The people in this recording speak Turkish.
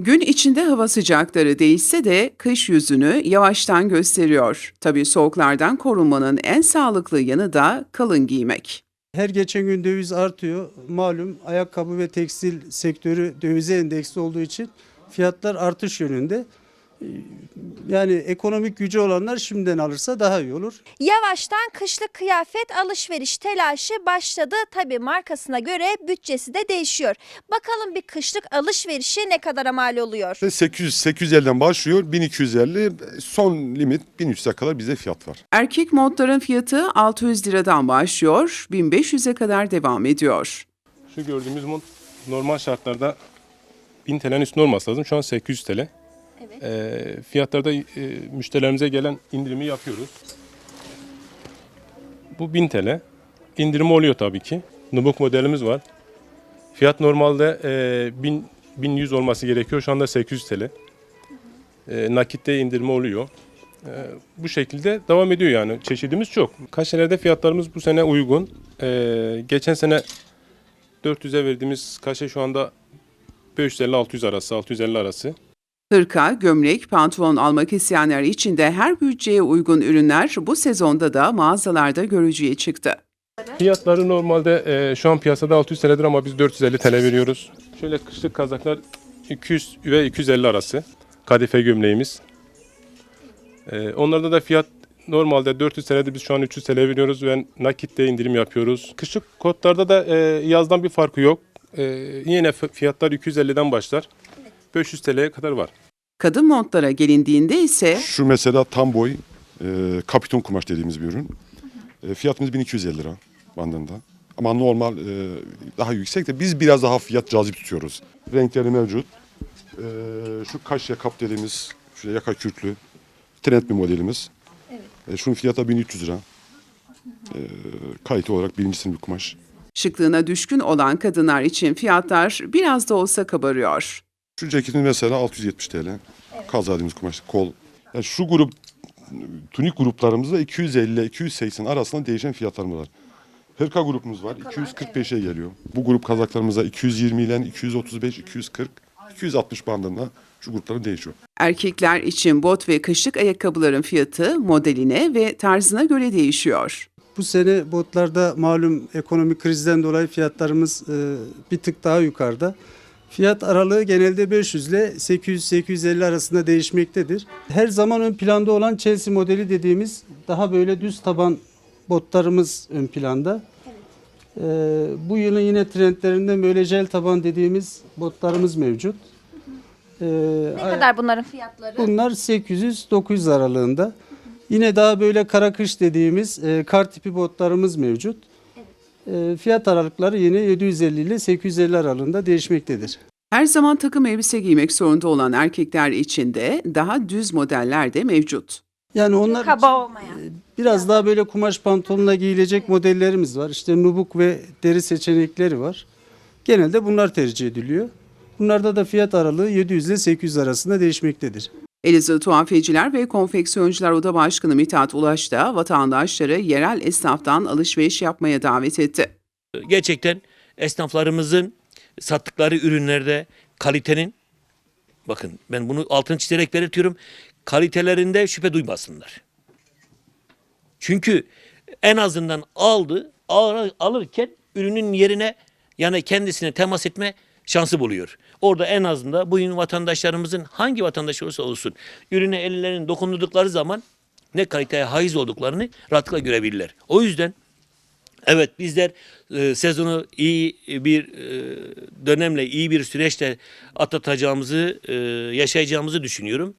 Gün içinde hava sıcakları değişse de kış yüzünü yavaştan gösteriyor. Tabii soğuklardan korunmanın en sağlıklı yanı da kalın giymek. Her geçen gün döviz artıyor. Malum ayakkabı ve tekstil sektörü dövize endeksli olduğu için fiyatlar artış yönünde. Yani ekonomik gücü olanlar şimdiden alırsa daha iyi olur. Yavaştan kışlık kıyafet alışveriş telaşı başladı. Tabii markasına göre bütçesi de değişiyor. Bakalım bir kışlık alışverişi ne kadara mal oluyor? 800 850'den başlıyor 1250 son limit 1300'e kadar bize fiyat var. Erkek montların fiyatı 600 liradan başlıyor, 1500'e kadar devam ediyor. Şu gördüğümüz mont normal şartlarda 1000 TL'nin üstünde olması lazım. Şu an 800 TL. Evet. fiyatlarda e, müşterilerimize gelen indirimi yapıyoruz. Bu 1000 TL. İndirim oluyor tabii ki. Nubuk modelimiz var. Fiyat normalde e, 1000 1100 olması gerekiyor. Şu anda 800 TL. E, nakitte indirme oluyor. E, bu şekilde devam ediyor yani. Çeşidimiz çok. Kaşelerde fiyatlarımız bu sene uygun. E, geçen sene 400'e verdiğimiz kaşe şu anda 550-600 arası, 650 arası. Hırka, gömlek, pantolon almak isteyenler için de her bütçeye uygun ürünler bu sezonda da mağazalarda görücüye çıktı. Fiyatları normalde e, şu an piyasada 600 TL'dir ama biz 450 TL veriyoruz. Şöyle kışlık kazaklar 200 ve 250 arası. Kadife gömleğimiz. E, onlarda da fiyat normalde 400 TL'dir biz şu an 300 TL veriyoruz ve nakitte indirim yapıyoruz. Kışlık kotlarda da e, yazdan bir farkı yok. E, yine fiyatlar 250'den başlar. 500 TL'ye kadar var. Kadın montlara gelindiğinde ise Şu mesela tam boy e, kapiton kumaş dediğimiz bir ürün. E, fiyatımız 1250 lira bandında. Ama normal e, daha yüksek de biz biraz daha fiyat cazip tutuyoruz. Renkleri mevcut. E, şu kaş yakap dediğimiz şu yaka kürklü trend bir modelimiz. E, şunun fiyatı da 1300 lira. E, kalite olarak birinci sınıf bir kumaş. şıklığına düşkün olan kadınlar için fiyatlar biraz da olsa kabarıyor. Şu ceketin mesela 670 TL. Kaza dediğimiz kumaş, kol. Yani şu grup tunik gruplarımızda 250 ile 280 arasında değişen fiyatlarımız var. Hırka grubumuz var. 245'e geliyor. Bu grup kazaklarımızda 220 ile 235, 240, 260 bandında şu grupların değişiyor. Erkekler için bot ve kışlık ayakkabıların fiyatı modeline ve tarzına göre değişiyor. Bu sene botlarda malum ekonomik krizden dolayı fiyatlarımız e, bir tık daha yukarıda. Fiyat aralığı genelde 500 ile 800-850 arasında değişmektedir. Her zaman ön planda olan Chelsea modeli dediğimiz daha böyle düz taban botlarımız ön planda. E, bu yılın yine trendlerinden böyle jel taban dediğimiz botlarımız mevcut. E, Ne kadar bunların fiyatları? Bunlar 800-900 aralığında. Yine daha böyle kara kış dediğimiz e, kar tipi botlarımız mevcut. E, fiyat aralıkları yine 750 ile 850 aralığında değişmektedir. Her zaman takım elbise giymek zorunda olan erkekler için de daha düz modeller de mevcut. Yani onlar Kaba olmayan. biraz daha böyle kumaş pantolonla giyilecek modellerimiz var. İşte nubuk ve deri seçenekleri var. Genelde bunlar tercih ediliyor. Bunlarda da fiyat aralığı 700 ile 800 arasında değişmektedir. Elazığ Tuhafiyeciler ve Konfeksiyoncular Oda Başkanı Mithat Ulaş da vatandaşları yerel esnaftan alışveriş yapmaya davet etti. gerçekten esnaflarımızın sattıkları ürünlerde kalitenin bakın ben bunu altını çizerek belirtiyorum kalitelerinde şüphe duymasınlar. Çünkü en azından aldı al- alırken ürünün yerine yani kendisine temas etme şansı buluyor. Orada en azından bugün vatandaşlarımızın hangi vatandaş olursa olsun ürüne ellerinin dokundurdukları zaman ne kaliteye haiz olduklarını rahatlıkla görebilirler. O yüzden Evet bizler e, sezonu iyi bir e, dönemle, iyi bir süreçle atlatacağımızı, e, yaşayacağımızı düşünüyorum.